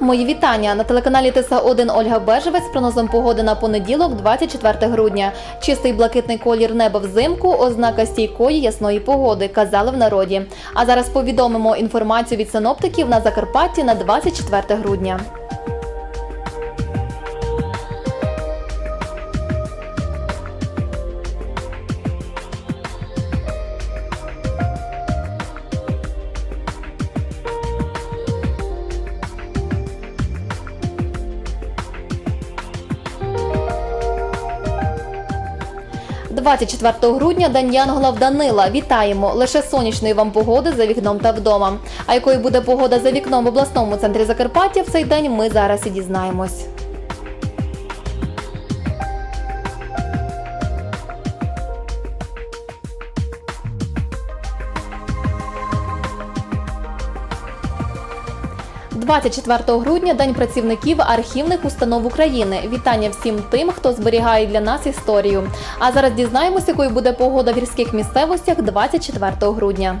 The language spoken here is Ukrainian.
Мої вітання на телеканалі ТСА 1 Ольга Бежевець з прогнозом погоди на понеділок, 24 грудня. Чистий блакитний колір неба взимку, ознака стійкої ясної погоди, казали в народі. А зараз повідомимо інформацію від синоптиків на Закарпатті на 24 грудня. – 24 грудня День Янгола в Данила. Вітаємо! Лише сонячної вам погоди за вікном та вдома. А якою буде погода за вікном в обласному центрі Закарпаття в цей день ми зараз і дізнаємось. – 24 грудня День працівників архівних установ України. Вітання всім тим, хто зберігає для нас історію. А зараз дізнаємося, якою буде погода в гірських місцевостях 24 грудня.